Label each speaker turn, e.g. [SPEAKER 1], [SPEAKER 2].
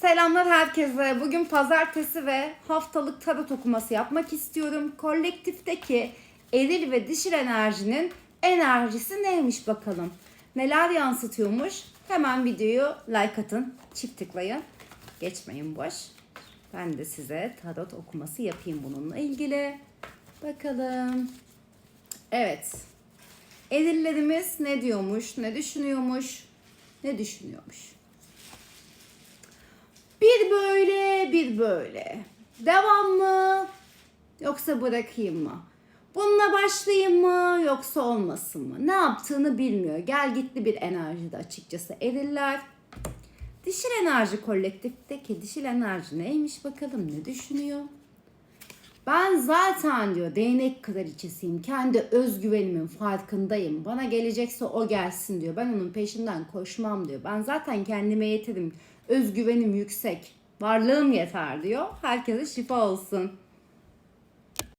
[SPEAKER 1] Selamlar herkese. Bugün pazartesi ve haftalık tarot okuması yapmak istiyorum. Kolektifteki eril ve dişil enerjinin enerjisi neymiş bakalım. Neler yansıtıyormuş? Hemen videoyu like atın, çift tıklayın. Geçmeyin boş. Ben de size tarot okuması yapayım bununla ilgili. Bakalım. Evet. Erillerimiz ne diyormuş, ne düşünüyormuş, ne düşünüyormuş? Bir böyle, bir böyle. Devam mı? Yoksa bırakayım mı? Bununla başlayayım mı yoksa olmasın mı? Ne yaptığını bilmiyor. Gel gitli bir enerjide açıkçası eriller. Dişil enerji kolektifteki dişil enerji neymiş bakalım ne düşünüyor? Ben zaten diyor değnek kraliçesiyim. Kendi özgüvenimin farkındayım. Bana gelecekse o gelsin diyor. Ben onun peşinden koşmam diyor. Ben zaten kendime yeterim. Özgüvenim yüksek. Varlığım yeter diyor. Herkese şifa olsun.